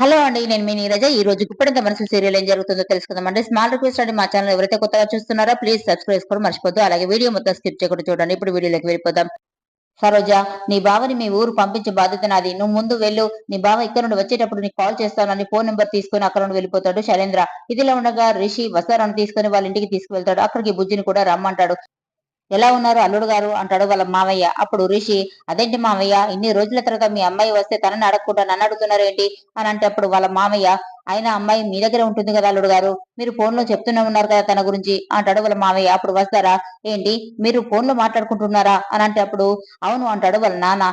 Hello అండి నేను మీ నీరజ. ఈ రోజు ఇప్పుడంత మనసు సీరియల్ ఏం జరుగుతుందో తెలుసుకుందామండి. స్మాల్ రిక్వెస్ట్ అండి మా ఛానల్ ఎవరైతే కొత్తగా చూస్తున్నారో ప్లీజ్ సబ్స్క్రైబ్ చేసుకోవడం మర్చిపోద్దు అలాగే వీడియో మొత్తం స్కిప్ చేయకుండా చూడండి. ఇప్పుడు వీడియోలోకి వెళ్ళిపోదాం. సరోజ నీ బావని మీ ఊరు పంపించే బాధ్యత నాది. నువ్వు ముందు వెళ్ళు. నీ బావ ఇక్కడ నుండి వచ్చేటప్పుడు నీకు కాల్ చేస్తానని ఫోన్ నెంబర్ తీసుకుని అక్కడ నుండి వెళ్ళిపోతాడు. శైలేంద్ర ఇదిలా ఉండగా రిషి వసారాన్ని తీసుకుని వాళ్ళ ఇంటికి తీసుకువెళ్తాడు. అక్కడికి బుజ్జిని కూడా రమ్మంటాడు. ఎలా ఉన్నారు అల్లుడు గారు? అంటాడు వాళ్ళ మావయ్య అప్పుడు రిషి అదేంటి మావయ్య ఇన్ని రోజుల తర్వాత మీ అమ్మాయి వస్తే తనని అడగకుండా నన్ను అడుగుతున్నారు ఏంటి? అని అంటే అప్పుడు వాళ్ళ మావయ్య ఆయన అమ్మాయి మీ దగ్గర ఉంటుంది కదా అల్లుడు గారు? మీరు ఫోన్లో చెప్తూనే ఉన్నారు కదా తన గురించి? అంటాడు వాళ్ళ మావయ్య అప్పుడు వస్తారా? ఏంటి మీరు ఫోన్లో మాట్లాడుకుంటున్నారా? అని అంటే అప్పుడు అవును అంటాడు వాళ్ళ నాన్న.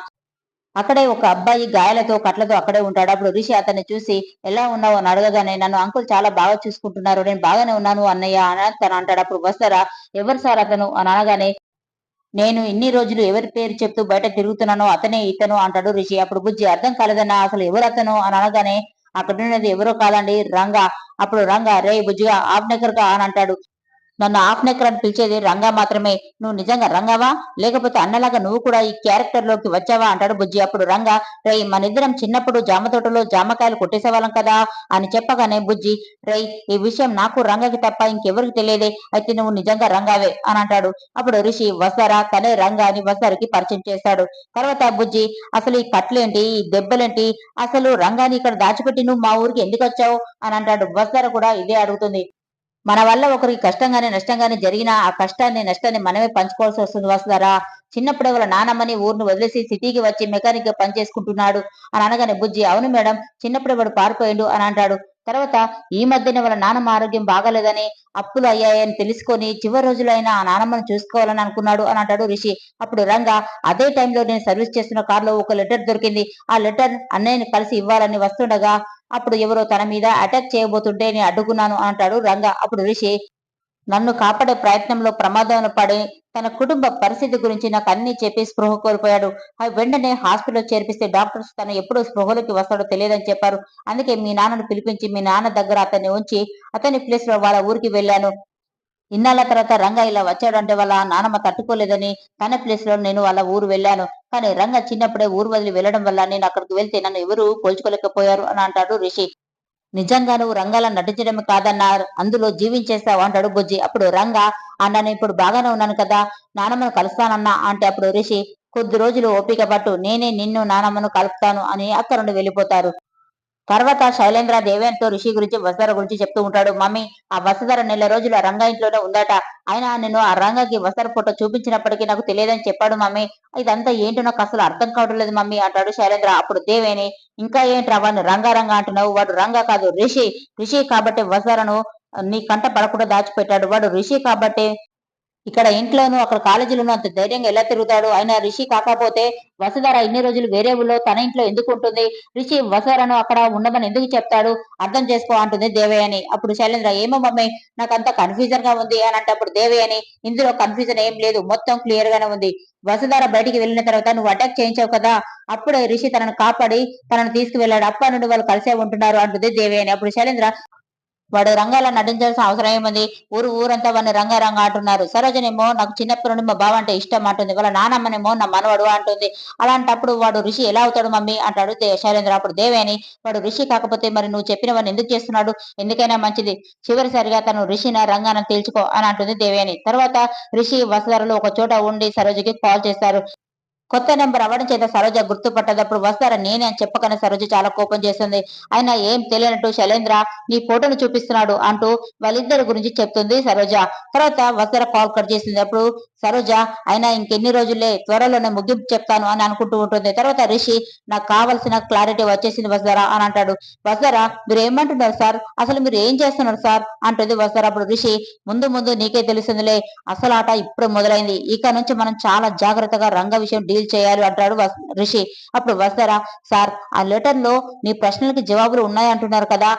అక్కడే ఒక అబ్బాయి గాయాలతో కట్లతో అక్కడే ఉంటాడు. అప్పుడు ఋషి అతన్ని చూసి ఎలా ఉన్నావు అని అడగగానే నన్ను అంకుల్ చాలా బాగా చూసుకుంటున్నారు. నేను బాగానే ఉన్నాను అన్నయ్య అని అంటాడు. అప్పుడు వస్తారా? ఎవరు సార్ అతను? అని అనగానే నేను ఇన్ని రోజులు ఎవరి పేరు చెప్తూ బయట తిరుగుతున్నానో అతనే ఇతను అంటాడు ఋషి. అప్పుడు బుజ్జి అర్థం కాలేదన్నా అసలు ఎవరు అతను? అని అనగానే అక్కడ ఉన్నది ఎవరో కాదండి రంగా. అప్పుడు రంగా రే బుజ్జిగా ఆఫ్ అని అంటాడు. నన్ను ఆఫ్ నెక్కర్ అని పిలిచేది రంగా మాత్రమే. నువ్వు నిజంగా రంగావా? లేకపోతే అన్నలాగా నువ్వు కూడా ఈ క్యారెక్టర్లోకి వచ్చావా? అంటాడు బుజ్జి. అప్పుడు రంగా రై మనిద్దరం చిన్నప్పుడు జామ తోటలో జామకాయలు కొట్టేసేవాళ్ళం కదా అని చెప్పగానే బుజ్జి రై ఈ విషయం నాకు రంగకి తప్ప ఇంకెవరికి తెలియదే. అయితే నువ్వు నిజంగా రంగావే అని అంటాడు. అప్పుడు రిషి వసారా తనే రంగా అని వసారికి పరిచయం చేస్తాడు. తర్వాత బుజ్జి అసలు ఈ కట్లేంటి ఈ దెబ్బలేంటి? అసలు రంగాని ఇక్కడ దాచిపెట్టి నువ్వు మా ఊరికి ఎందుకు వచ్చావు? అని అంటాడు. వసార కూడా ఇదే అడుగుతుంది. మన వల్ల ఒకరికి కష్టంగానే నష్టంగానే జరిగినా ఆ కష్టాన్ని నష్టాన్ని మనమే పంచుకోవాల్సి వస్తుంది వస్తారా చిన్నప్పుడే వాళ్ళ నానమ్మని ఊరిని వదిలేసి సిటీకి వచ్చి మెకానిక్గా పనిచేసుకుంటున్నాడు అని అనగానే బుజ్జి అవును మేడం చిన్నప్పుడే వాడు పారిపోయిండు అని అంటాడు. తర్వాత ఈ మధ్యనే వాళ్ళ నానమ్మ ఆరోగ్యం బాగాలేదని అప్పులు అయ్యాయని తెలుసుకొని చివరి రోజులైనా ఆ నానమ్మను చూసుకోవాలని అనుకున్నాడు అని అంటాడు రిషి. అప్పుడు రంగా అదే టైంలో నేను సర్వీస్ చేస్తున్న కారులో ఒక లెటర్ దొరికింది. ఆ లెటర్ అన్నయ్యని కలిసి ఇవ్వాలని వస్తుండగా అప్పుడు ఎవరో తన మీద అటాక్ చేయబోతుంటే నేను అడ్డుకున్నాను అంటాడు రంగ. అప్పుడు రిషి నన్ను కాపాడే ప్రయత్నంలో ప్రమాదంలో పడి తన కుటుంబ పరిస్థితి గురించి నాకు అన్ని చెప్పి స్పృహ కోల్పోయాడు. అవి వెంటనే హాస్పిటల్ చేర్పిస్తే డాక్టర్స్ తను ఎప్పుడు స్పృహలోకి వస్తాడో తెలియదని చెప్పారు. అందుకే మీ నాన్నను పిలిపించి మీ నాన్న దగ్గర అతన్ని ఉంచి అతని ప్లేస్లో వాళ్ళ ఊరికి వెళ్ళాను. ఇన్నాళ్ళ తర్వాత రంగ ఇలా వచ్చాడంటే వాళ్ళ నానమ్మ తట్టుకోలేదని తన ప్లేస్లో నేను వాళ్ళ ఊరు వెళ్ళాను. కానీ రంగ చిన్నప్పుడే ఊరు వదిలి వెళ్ళడం వల్ల నేను అక్కడికి వెళ్తే నన్ను ఎవరు పోల్చుకోలేకపోయారు అని అంటాడు రిషి. నిజంగా నువ్వు రంగాల నటించడమే కాదన్నారు. అందులో జీవించేస్తావు అంటాడు బుజ్జి. అప్పుడు రంగా అన్నాను ఇప్పుడు బాగానే ఉన్నాను కదా నానమ్మను కలుస్తానన్నా అంటే అప్పుడు రిషి కొద్ది రోజులు ఓపిక పట్టు. నేనే నిన్ను నానమ్మను కలుపుతాను అని అక్కడ నుండి వెళ్ళిపోతారు. తర్వాత శైలేంద్ర దేవేన్తో ఋషి గురించి వసుధర గురించి చెప్తూ ఉంటాడు. మమ్మీ ఆ వసుధర నెల రోజులు ఆ రంగా ఇంట్లోనే ఉందట. అయినా నేను ఆ రంగకి వసుధర ఫోటో చూపించినప్పటికీ నాకు తెలియదని చెప్పాడు మమ్మీ. ఇదంతా ఏంటో నాకు అసలు అర్థం కావడం లేదు మమ్మీ అంటాడు శైలేంద్ర. అప్పుడు దేవేని ఇంకా ఏంట్రా వాడిని రంగా అంటున్నావు? వాడు రంగ కాదు రిషి రిషి కాబట్టి వసుధరను నీ కంట పడకుండా దాచిపెట్టాడు. వాడు రిషి కాబట్టి ఇక్కడ ఇంట్లోనూ అక్కడ కాలేజీలోనూ అంత ధైర్యంగా ఎలా తిరుగుతాడు? ఆయన రిషి కాకపోతే వసుధర ఇన్ని రోజులు వేరే ఊళ్ళో తన ఇంట్లో ఎందుకు ఉంటుంది? రిషి వసుధరను అక్కడ ఉండమని ఎందుకు చెప్తాడు? అర్థం చేసుకో అంటుంది దేవయాని. అప్పుడు శైలేంద్ర ఏమో మమ్మీ నాకు అంత కన్ఫ్యూజన్గా ఉంది అని అంటే అప్పుడు దేవయాని ఇందులో కన్ఫ్యూజన్ ఏం లేదు మొత్తం క్లియర్ గానే ఉంది. వసుధర బయటికి వెళ్ళిన తర్వాత నువ్వు అటాక్ చేయించావు కదా? అప్పుడే రిషి తనను కాపాడి తనను తీసుకువెళ్ళాడు. అప్ప నుండి వాళ్ళు కలిసే ఉంటున్నారు అంటుంది అని అప్పుడు శైలేంద్ర వాడు రంగాల నటించాల్సిన అవసరం ఏముంది? ఊరు ఊరంతా వాడిని రంగా రంగా అంటున్నారు. సరోజనేమో నాకు చిన్నప్పటి నుండి మా బావ అంటే ఇష్టం అంటుంది. వాళ్ళ నానమ్మనేమో నా మనవడు అంటుంది. అలాంటప్పుడు వాడు ఋషి ఎలా అవుతాడు మమ్మీ? అంటాడు అడిగితే శైలేంద్ర. అప్పుడు దేవేని వాడు ఋషి కాకపోతే మరి నువ్వు చెప్పిన వాడిని ఎందుకు చేస్తున్నాడు? ఎందుకైనా మంచిది. చివరిసారిగా తను ఋషిన రంగాన తేల్చుకో అని అంటుంది దేవేని. తర్వాత ఋషి వసుధరలు ఒక చోట ఉండి సరోజకి కాల్ చేస్తారు. కొత్త నెంబర్ అవ్వడం చేత సరోజ గుర్తుపట్టదప్పుడు వస్తారా నేనే అని చెప్పకనే సరోజ చాలా కోపం చేస్తుంది ఆయన ఏం తెలియనట్టు శైలేంద్ర నీ ఫోటోను చూపిస్తున్నాడు అంటూ వాళ్ళిద్దరి గురించి చెప్తుంది సరోజ. తర్వాత వస్తార కాల్ కట్ చేసింది అప్పుడు సరోజ అయినా ఇంకెన్ని రోజులే త్వరలోనే ముగింపు చెప్తాను అని అనుకుంటూ ఉంటుంది. తర్వాత రిషి నాకు కావలసిన క్లారిటీ వచ్చేసింది వస్తారా అని అంటాడు. వస్తారా మీరు ఏమంటున్నారు సార్? అసలు మీరు ఏం చేస్తున్నారు సార్? అంటుంది వస్తారా. అప్పుడు రిషి ముందు ముందు నీకే తెలుస్తుందిలే అసలు ఆట ఇప్పుడు మొదలైంది. ఇక నుంచి మనం చాలా జాగ్రత్తగా రంగ విషయం డీల్ చేయాలి అంటాడు రిషి. అప్పుడు వస్తారా సార్ ఆ లెటర్లో నీ ప్రశ్నలకి జవాబులు ఉన్నాయంటున్నారు కదా.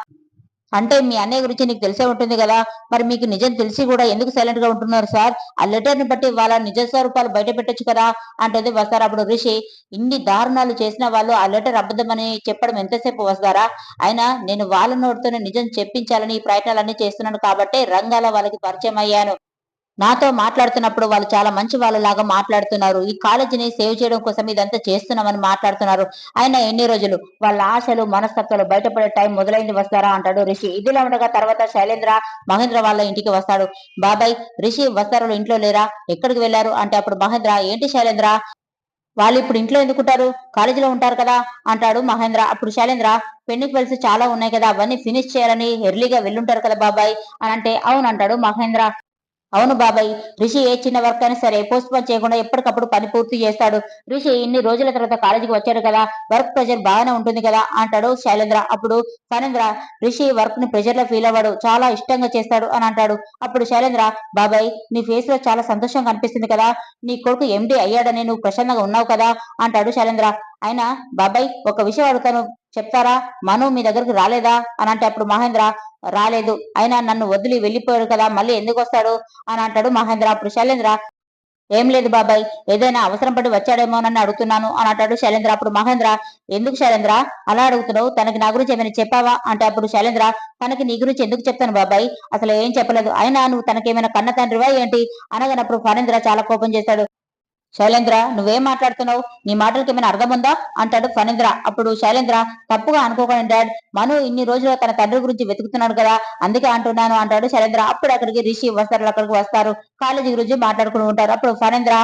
అంటే మీ అన్నయ్య గురించి నీకు తెలిసే ఉంటుంది కదా. మరి మీకు నిజం తెలిసి కూడా ఎందుకు సైలెంట్గా ఉంటున్నారు సార్? ఆ లెటర్ని బట్టి వాళ్ళ నిజ స్వరూపాలు బయట పెట్టొచ్చు కదా అంటది వస్తారు అప్పుడు ఋషి ఇన్ని దారుణాలు చేసిన వాళ్ళు ఆ లెటర్ అబద్ధమని చెప్పడం ఎంతసేపు వస్తారా అయినా నేను వాళ్ళ నోటితోనే నిజం చెప్పించాలని ఈ ప్రయత్నాలన్నీ చేస్తున్నాను కాబట్టి రంగాల వాళ్ళకి పరిచయం అయ్యాను. నాతో మాట్లాడుతున్నప్పుడు వాళ్ళు చాలా మంచి వాళ్ళలాగా మాట్లాడుతున్నారు. ఈ కాలేజీని సేవ్ చేయడం కోసం ఇదంతా చేస్తున్నామని మాట్లాడుతున్నారు. ఆయన ఎన్ని రోజులు? వాళ్ళ ఆశలు మనస్తత్వాలు బయటపడే టైం మొదలైంది వస్తారా అంటాడు రిషి. ఇదిలా ఉండగా తర్వాత శైలేంద్ర మహేంద్ర వాళ్ళ ఇంటికి వస్తాడు. బాబాయ్ రిషి వస్తారులు ఇంట్లో లేరా? ఎక్కడికి వెళ్ళారు అంటే అప్పుడు మహేంద్ర ఏంటి శైలేంద్ర? వాళ్ళు ఇప్పుడు ఇంట్లో ఎందుకుంటారు? కాలేజీలో ఉంటారు కదా? అంటాడు మహేంద్ర. అప్పుడు శైలేంద్ర పెళ్ళికి వెల్స్ చాలా ఉన్నాయి కదా? అవన్నీ ఫినిష్ చేయాలని ఎర్లీగా వెళ్ళుంటారు కదా బాబాయ్? అని అంటే అవును అంటాడు మహేంద్ర. అవును బాబాయ్ రిషి ఏ చిన్న వర్క్ అయినా సరే పోస్ట్ పోన్ చేయకుండా ఎప్పటికప్పుడు పని పూర్తి చేస్తాడు. రిషి ఇన్ని రోజుల తర్వాత కాలేజీకి వచ్చాడు కదా వర్క్ ప్రెషర్ బాగానే ఉంటుంది కదా అంటాడు శైలేంద్ర. అప్పుడు ఫణేంద్ర రిషి వర్క్ని ప్రెషర్లో ఫీల్ అవ్వడు చాలా ఇష్టంగా చేస్తాడు అని అంటాడు. అప్పుడు శైలేంద్ర బాబాయ్ నీ ఫేస్లో చాలా సంతోషంగా అనిపిస్తుంది కదా నీ కొడుకు ఎండి అయ్యాడని నువ్వు ప్రశాంతంగా ఉన్నావు కదా అంటాడు శైలేంద్ర. అయినా బాబాయ్ ఒక విషయం అడుగుతాను చెప్తారా? మను మీ దగ్గరికి రాలేదా? అని అంటే అప్పుడు మహేంద్ర రాలేదు. అయినా నన్ను వదిలి వెళ్ళిపోయాడు కదా మళ్ళీ ఎందుకు వస్తాడు? అని అంటాడు మహేంద్ర. అప్పుడు శైలేంద్ర ఏం లేదు బాబాయ్ ఏదైనా అవసరం పడి వచ్చాడేమో నన్ను అడుగుతున్నాను అని అంటాడు శైలేంద్ర. అప్పుడు మహేంద్ర ఎందుకు శైలేంద్ర? అలా అడుగుతున్నావు తనకి నా గురించి ఏమైనా చెప్పావా? అంటే అప్పుడు శైలేంద్ర తనకి నీ గురించి ఎందుకు చెప్తాను బాబాయ్? అసలు ఏం చెప్పలేదు. అయినా నువ్వు తనకేమైనా కన్న తండ్రివా ఏంటి? అనగానప్పుడు ఫణేంద్ర చాలా కోపం చేశాడు శైలేంద్ర నువ్వేం మాట్లాడుతున్నావు? నీ మాటలకి ఏమైనా అర్థం ఉందా? అంటాడు ఫణేంద్ర. అప్పుడు శైలేంద్ర తప్పుగా అనుకోకండి డాడ్. మను ఇన్ని రోజులు తన తండ్రి గురించి వెతుకుతున్నాడు కదా అందుకే అంటున్నాను అంటాడు శైలేంద్ర. అప్పుడు అక్కడికి రిషి వస్తారు అక్కడికి వస్తారు. కాలేజీ గురించి మాట్లాడుకుని ఉంటారు. అప్పుడు ఫణేంద్ర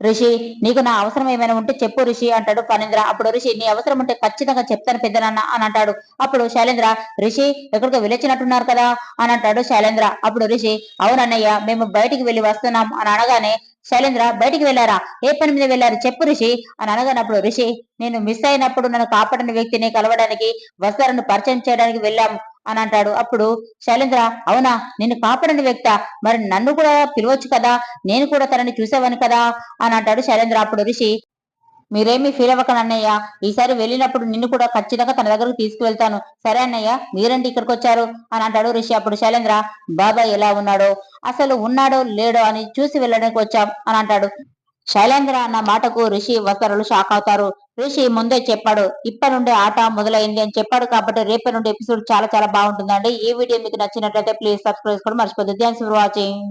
రిషి నీకు నా అవసరం ఏమైనా ఉంటే చెప్పు రిషి అంటాడు ఫణేంద్ర. అప్పుడు రిషి నీ అవసరం ఉంటే ఖచ్చితంగా చెప్తాను పెద్దనాన్న అని అంటాడు. అప్పుడు శైలేంద్ర రిషి ఎక్కడికో వెళ్ళొచ్చినట్టున్నారు కదా అని అంటాడు శైలేంద్ర. అప్పుడు రిషి అవునన్నయ్య మేము బయటికి వెళ్ళి వస్తున్నాం అని అనగానే శైలేంద్ర బయటికి వెళ్ళారా? ఏ పని మీద వెళ్ళారు చెప్పు రిషి అని అనగానప్పుడు రిషి నేను మిస్ అయినప్పుడు నన్ను కాపాడిన వ్యక్తిని కలవడానికి వస్తారను పరిచయం చేయడానికి వెళ్ళాం అని అంటాడు. అప్పుడు శైలేంద్ర అవునా? నిన్ను కాపాడిన వ్యక్త? మరి నన్ను కూడా పిలవచ్చు కదా? నేను కూడా తనని చూసేవాని కదా? అని అంటాడు శైలేంద్ర. అప్పుడు రిషి మీరేమి ఫీల్ అవ్వకండి అన్నయ్య ఈసారి వెళ్ళినప్పుడు నిన్ను కూడా ఖచ్చితంగా తన దగ్గరకు తీసుకువెళ్తాను. సరే అన్నయ్య మీరండి ఇక్కడికి వచ్చారు అని అంటాడు రిషి. అప్పుడు శైలేంద్ర బాబాయ్ ఎలా ఉన్నాడో అసలు ఉన్నాడో లేడో అని చూసి వెళ్ళడానికి వచ్చాం అని అంటాడు. శైలేంద్ర అన్న మాటకు రిషి వసరులు షాక్ అవుతారు. రిషి ముందే చెప్పాడు ఇప్పటి నుండి ఆట మొదలైంది అని చెప్పాడు కాబట్టి రేపటి నుండి ఎపిసోడ్ చాలా చాలా బాగుంటుందండి. ఈ వీడియో మీకు నచ్చినట్లయితే ప్లీజ్ సబ్స్క్రైబ్ చేసుకోవడం మర్చిపోతుంది థ్యాంక్స్ ఫర్ వాచింగ్.